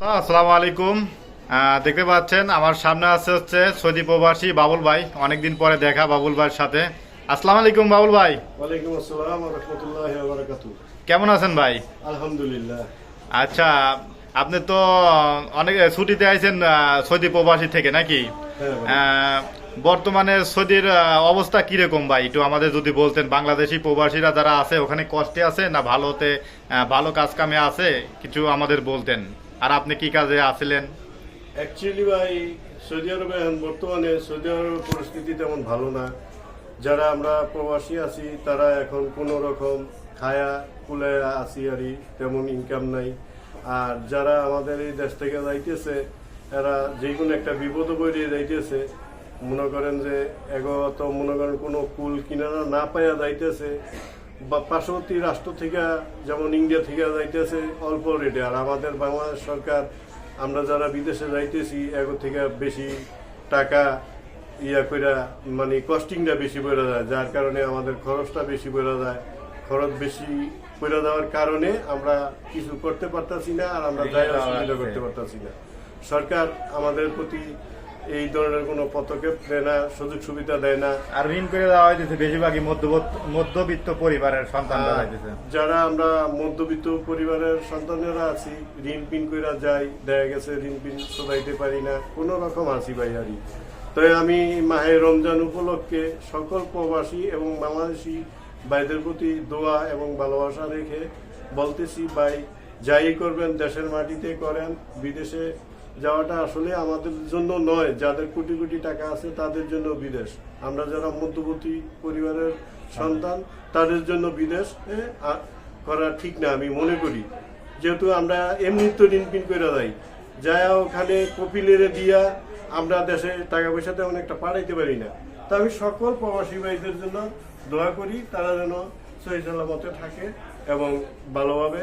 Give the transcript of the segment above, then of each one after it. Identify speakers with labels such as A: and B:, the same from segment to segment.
A: আসসালামু আলাইকুম। দেখতে পাচ্ছেন আমার সামনে আছে হচ্ছে সৌদি প্রবাসী বাবুল ভাই। অনেকদিন পরে দেখা বাবুল ভাইয়ের সাথে। আসসালামু আলাইকুম বাবুল ভাই।
B: ওয়ালাইকুম আসসালাম রহমতুল্লাহ বারাকাতু
A: কেমন আছেন ভাই?
B: আলহামদুলিল্লাহ।
A: আচ্ছা আপনি তো অনেক ছুটিতে আইছেন সৌদি প্রবাসী থেকে নাকি?
B: হ্যাঁ
A: আহ, বর্তমানে সৌদির অবস্থা কীরকম ভাই? একটু আমাদের যদি বলতেন বাংলাদেশি প্রবাসীরা যারা আছে ওখানে কষ্টে আছে না ভালোতে ভালো কাজ কামে আছে? কিছু আমাদের বলতেন। আর আপনি কি কাজে আছিলেন?
B: অ্যাকচুয়ালি ভাই, সৌদি আরবে বর্তমানে, সৌদি আরবের পরিস্থিতি তেমন ভালো না। যারা আমরা প্রবাসী আছি, তারা এখন কোনো রকম খায়া কুলায়া আছি আরই তেমন ইনকাম নাই। আর যারা আমাদের এই দেশ থেকে যাইতেছে, এরা যে কোনো একটা বিপদ বেরিয়ে যাইতেছে। মনে করেন যে এগত মনে করেন কোনো কুল কিনারা না পাইয়া যাইতেছে। বা পার্শ্ববর্তী রাষ্ট্র থেকে যেমন ইন্ডিয়া থেকে যাইতেছে অল্প রেটে আর আমাদের বাংলাদেশ সরকার আমরা যারা বিদেশে যাইতেছি এগো থেকে বেশি টাকা ইয়া কইরা মানে কস্টিংটা বেশি পড়ে যায় যার কারণে আমাদের খরচটা বেশি পড়ে যায় খরচ বেশি পড়ে দেওয়ার কারণে আমরা কিছু করতে পারতাছি না আর আমরা যাই করতে পারতাছি না। সরকার আমাদের প্রতি এই ধরনের কোনো পদক্ষেপ দেয় না সুযোগ সুবিধা দেয় না।
A: আর ঋণ করে দেওয়া হয়েছে বেশিরভাগই মধ্যবিত্ত মধ্যবিত্ত পরিবারের সন্তানরা হইতেছে
B: যারা আমরা মধ্যবিত্ত পরিবারের সন্তানেরা আছি ঋণ পিন কইরা যাই দেখা গেছে ঋণ পিন শোধাইতে পারি না কোনো রকম আছি ভাই আরই তাই আমি মাহে রমজান উপলক্ষে সকল প্রবাসী এবং বাংলাদেশি ভাইদের প্রতি দোয়া এবং ভালোবাসা রেখে বলতেছি ভাই যাই করবেন দেশের মাটিতে করেন বিদেশে যাওয়াটা আসলে আমাদের জন্য নয়। যাদের কোটি কোটি টাকা আছে, তাদের জন্য বিদেশ। আমরা যারা মধ্যবর্তী পরিবারের সন্তান, তাদের জন্য বিদেশ করা ঠিক না, আমি মনে করি। যেহেতু আমরা এমনি তো ঋণ পিন করে যাই যায় ওখানে কপিলেরে দিয়া আমরা দেশে টাকা পয়সা তেমন একটা পারি না। তা আমি সকল প্রবাসী ভাইদের জন্য দোয়া করি, তারা যেন সহি সালামতে থাকে এবং ভালোভাবে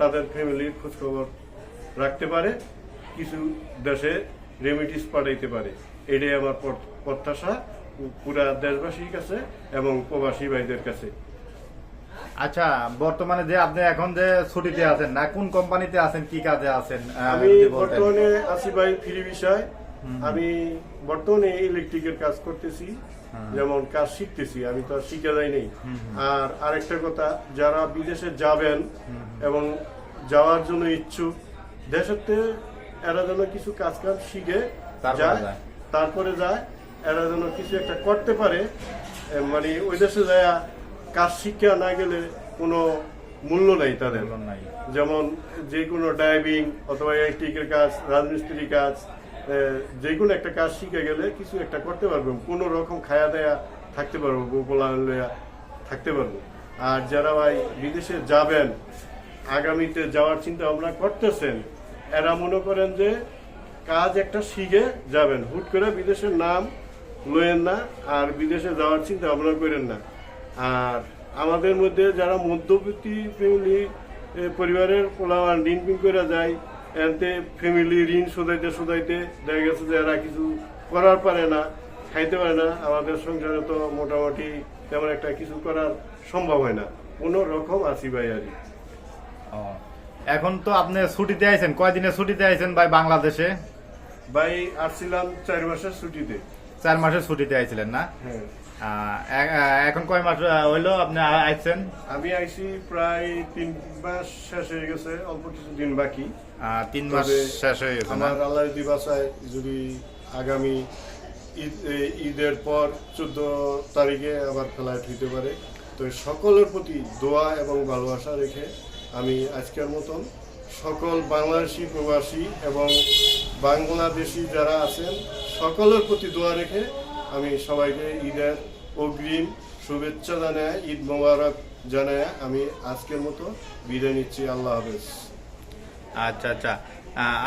B: তাদের ফ্যামিলির খোঁজখবর রাখতে পারে। কিছু দেশে রেমিডিস পাঠাইতে পারে। এটাই আমার প্রত্যাশা। পুরা দেশবাসীর কাছে এবং প্রবাসী ভাইদের কাছে।
A: আচ্ছা বর্তমানে যে আপনি এখন যে ছুটিতে আছেন না কোন কোম্পানিতে আছেন কি কাজে আছেন
B: আমি বর্তমানে আছি ভাই ফ্রি বিষয়। আমি বর্তমানে ইলেকট্রিকের কাজ করতেছি। যেমন কাজ শিখতেছি আমি তো আর শিখে যাই নেই। আর আরেকটা কথা যারা বিদেশে যাবেন এবং যাওয়ার জন্য ইচ্ছুক দেশেতে এরা যেন কিছু কাজ কাজ শিখে
A: তারপরে
B: যায়। তারপরে যায় এরা যেন কিছু একটা করতে পারে। মানে ওই দেশে যায় কাজ শিক্ষা না গেলে কোনো মূল্য নাই তাদের। যেমন যে কোনো ড্রাইভিং অথবা ইলেকট্রিকের কাজ রাজমিস্ত্রি কাজ যে কোনো একটা কাজ শিখে গেলে কিছু একটা করতে পারব। কোনো রকম খায়া দেয়া থাকতে পারব গোপলা থাকতে পারব। আর যারা ভাই বিদেশে যাবেন আগামীতে যাওয়ার চিন্তা ভাবনা করতেছেন এরা মনে করেন যে কাজ একটা শিখে যাবেন। হুট করে বিদেশের নাম লয়েন না, আর বিদেশে যাওয়ার চিন্তা ভাবনা করেন না। আর আমাদের মধ্যে যারা মধ্যবিত্তি ফ্যামিলি পরিবারের পোলাওয়ান, ঋণ পিন করে যায় এতে ফ্যামিলি ঋণ শোধাইতে শোধাইতে দেখা গেছে যে এরা কিছু করার পারে না, খাইতে পারে না। আমাদের সংসারে তো মোটামুটি তেমন একটা কিছু করার সম্ভব হয় না। কোনো রকম আসি ভাই আর।
A: এখন তো আপনি ছুটিতে আইছেন কয়দিনের ছুটিতে আইছেন ভাই বাংলাদেশে?
B: ভাই আসছিলাম চার মাসের ছুটিতে।
A: চার মাসের ছুটিতে আইছিলেন না?
B: হ্যাঁ।
A: এখন কয় মাস হইল আপনি আইছেন?
B: আমি আইছি প্রায় তিন মাস শেষ হয়ে গেছে অল্প কিছু দিন বাকি
A: তিন মাস শেষ হয়ে গেছে
B: আমার আল্লাহ যদি বাসায় যদি আগামী ঈদ ঈদের পর চোদ্দ তারিখে আবার ফ্লাইট হইতে পারে। তো সকলের প্রতি দোয়া এবং ভালোবাসা রেখে আমি আজকের মতন সকল বাংলাদেশি প্রবাসী এবং বাংলাদেশি যারা আছেন, সকলের প্রতি দোয়া রেখে আমি সবাইকে ঈদের অগ্রিম শুভেচ্ছা জানায় ঈদ মোবারক জানায় আমি আজকের মতো বিদায় নিচ্ছি। আল্লাহ হাফেজ।
A: আচ্ছা আচ্ছা।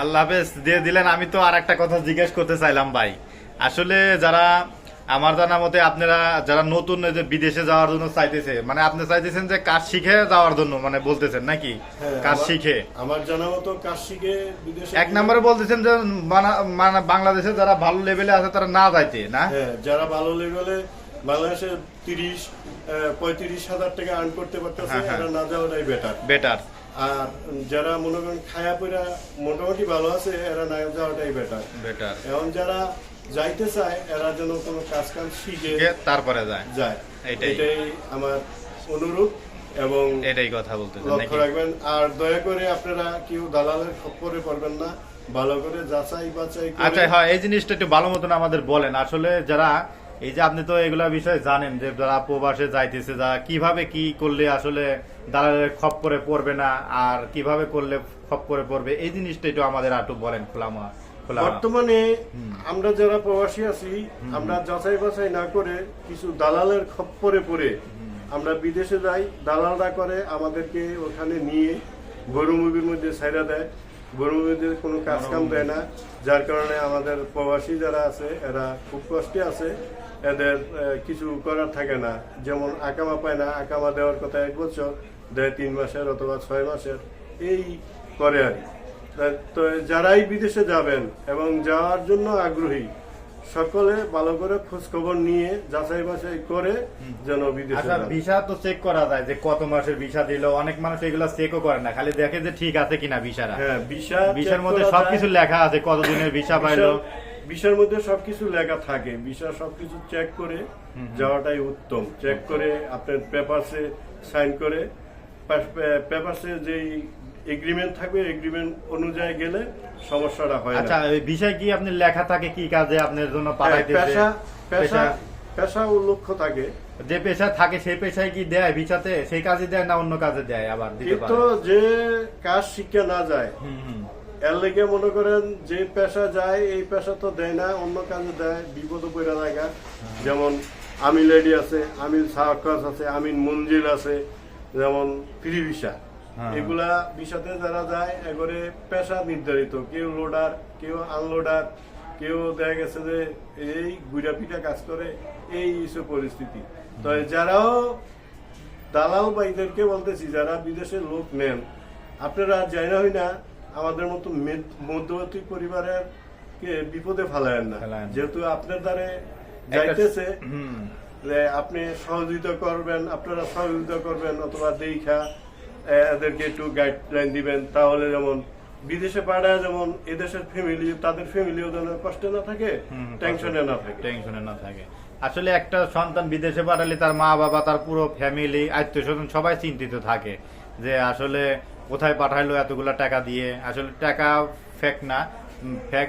A: আল্লাহ হাফেজ, দিয়ে দিলেন। আমি তো আর একটা কথা জিজ্ঞেস করতে চাইলাম ভাই। আসলে যারা আমার জানা মতে আপনারা যারা নতুন যে বিদেশে যাওয়ার জন্য চাইতেছে মানে আপনি চাইতেছেন যে কাজ শিখে যাওয়ার জন্য মানে বলতেছেন নাকি?
B: হ্যাঁ,
A: কাজ শিখে।
B: আমার জানা মতো কাজ শিখে বিদেশে
A: এক নম্বরে বলতেছেন যে মানে বাংলাদেশে যারা ভালো লেভেলে আছে তারা না যাইতে না?
B: হ্যাঁ যারা ভালো লেভেলে বাংলাদেশে তিরিশ পঁয়ত্রিশ হাজার টাকা আর্ন করতে পারতেছে
A: হ্যাঁ, হ্যাঁ।
B: না যাওয়াটাই বেটার
A: বেটার
B: আর যারা মনে করেন খায়া পইরা মোটামুটি ভালো আছে এরা না যাওয়াটাই বেটার
A: বেটার
B: এখন যারা যাইতে চায় এরা যেন কোনো কাজ কাম শিখে
A: তারপরে যায়।
B: যায়।
A: এটাই।
B: আমার অনুরোধ এবং
A: এটাই কথা বলতেছেন
B: লক্ষ্য রাখবেন। আর দয়া করে আপনারা কেউ দালালের খপ্পরে পড়বেন না। ভালো করে যাচাই বাছাই
A: আচ্ছা হ্যাঁ এই জিনিসটা একটু ভালো মতন আমাদের বলেন। আসলে যারা এই যে আপনি তো এগুলা বিষয়ে জানেন যে যারা প্রবাসে যাইতেছে যারা কীভাবে কি করলে আসলে দালালের খপ করে পড়বে না আর কীভাবে করলে খপ করে পড়বে এই জিনিসটা একটু আমাদের আটু বলেন খোলামা। খোলা
B: বর্তমানে আমরা যারা প্রবাসী আছি আমরা যাচাই বাছাই না করে কিছু দালালের খপ্পরে পড়ে আমরা বিদেশে যাই দালালরা করে আমাদেরকে ওখানে নিয়ে গরু মুরগির মধ্যে ছাইরা দেয়। গরু মুরগিদের কোনো কাজ কাম দেয় না যার কারণে আমাদের প্রবাসী যারা আছে এরা খুব কষ্টে আছে। এদের কিছু করার থাকে না। যেমন আকামা পায় না আকামা দেওয়ার কথা এক বছর দেয় তিন মাসের অথবা ছয় মাসের। এই করে আর কি। তা- যারাই বিদেশে যাবেন এবং যাওয়ার জন্য আগ্রহী সকলে ভালো করে খোঁজ খবর নিয়ে যাচাই বাছাই করে যেন বিদেশে
A: আচ্ছা ভিসা তো চেক করা যায় যে কত মাসের ভিসা দিল অনেক মানুষ এগুলো চেকও করে না খালি দেখে যে ঠিক আছে কিনা ভিসারা
B: হ্যাঁ ভিসা
A: ভিসার মধ্যে সবকিছু লেখা আছে কতদিনের ভিসা পাইলো।
B: ভিসার মধ্যে সবকিছু লেখা থাকে ভিসা সবকিছু চেক করে যাওয়াটাই উত্তম। চেক করে আপনার পেপারসে সাইন করে পেপারসে যেই এগ্রিমেন্ট থাকবে এগ্রিমেন্ট অনুযায়ী গেলে সমস্যাটা হয়
A: আচ্ছা ওই ভিসায় কি আপনি লেখা থাকে কি কাজে আপনার জন্য
B: হ্যাঁ,
A: পাঠাইতেছে
B: পেশা পেশা?
A: পেশা
B: লক্ষ্য থাকে।
A: যে পেশা থাকে সেই পেশায় কি দেয় ভিসাতে সেই কাজে দেয় না অন্য কাজে দেয় আবার দিতে
B: কিন্তু যে কাজ শিখে না যায়
A: হুম, হুম।
B: এর লেগে মনে করেন যে পেশা যায় এই পেশা তো দেয় না অন্য কাজে দেয় বিপদ পড়া জায়গা যেমন আমিল লেডি আছে আমিল সাহকাস আছে আমিন মঞ্জিল আছে যেমন ফ্রি ভিসা।
A: হ্যাঁ।
B: এগুলা ভিসাতে যারা যায় এবারে পেশা নির্ধারিত। কেউ লোডার কেউ আনলোডার কেউ দেখা গেছে যে এই গুড়া পিঠা কাজ করে এই ইস্যু পরিস্থিতি। তো যারাও দালাল ভাইদেরকে বলতেছি যারা বিদেশের লোক নেন আপনারা যাই না হই না আমাদের মতো মধ্যবর্তী পরিবারের কে বিপদে ফেলায়েন না। যেহেতু আপনার দ্বারে যাইতেছে আপনি সহযোগিতা করবেন আপনারা সহযোগিতা করবেন অথবা দেখা এদেরকে একটু গাইডলাইন দিবেন তাহলে যেমন বিদেশে পাড়ায় যেমন এদেশের ফ্যামিলি তাদের ফ্যামিলিও যেন কষ্টে না থাকে টেনশনে না থাকে।
A: টেনশনে না থাকে। আসলে একটা সন্তান বিদেশে পাঠালে তার মা বাবা তার পুরো ফ্যামিলি আত্মীয় স্বজন সবাই চিন্তিত থাকে যে আসলে কোথায় পাঠাইলো এতগুলা টাকা দিয়ে। আসলে টাকা ফেক না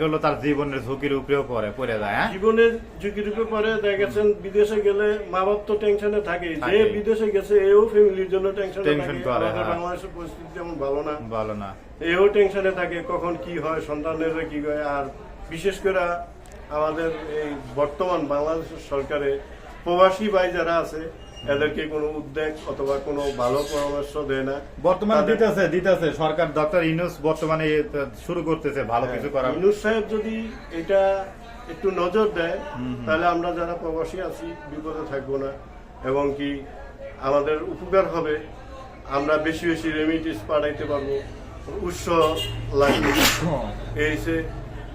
A: হলো তার জীবনের ঝুঁকির উপরেও পড়ে পড়ে যায় হ্যাঁ?
B: জীবনের ঝুঁকির উপরে পরে দেখা গেছেন বিদেশে গেলে মা বাপ তো টেনশনে থাকে। যে বিদেশে গেছে এও ফ্যামিলির জন্য টেনশনে থাকে।
A: করে, হ্যাঁ।
B: বাংলাদেশের পরিস্থিতি যেমন ভালো না।
A: ভালো না।
B: এও টেনশনে থাকে কখন কি হয় সন্তানের কি হয়। আর বিশেষ করে আমাদের এই বর্তমান বাংলাদেশের সরকারে প্রবাসী ভাই যারা আছে এদেরকে কোনো উদ্যোগ অথবা কোনো ভালো পরামর্শ দেয় না।
A: বর্তমানে দিতেছে দিতেছে। সরকার ডক্টর ইনুস বর্তমানে শুরু করতেছে ভালো কিছু করা
B: হ্যাঁ, ইউনুস সাহেব যদি এটা একটু নজর দেয় তাহলে আমরা যারা প্রবাসী আছি বিপদে থাকব না। এবং কি আমাদের উপকার হবে আমরা বেশি বেশি রেমিডিস পাঠাইতে পারব। উৎস লাগবে। এই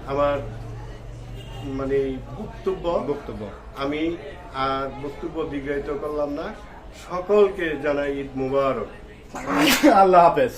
B: আমার মানে বক্তব্য
A: বক্তব্য।
B: আমি আর বক্তব্য দীর্ঘায়িত করলাম না। সকলকে জানাই ঈদ মুবারক।
A: আল্লাহ হাফেজ।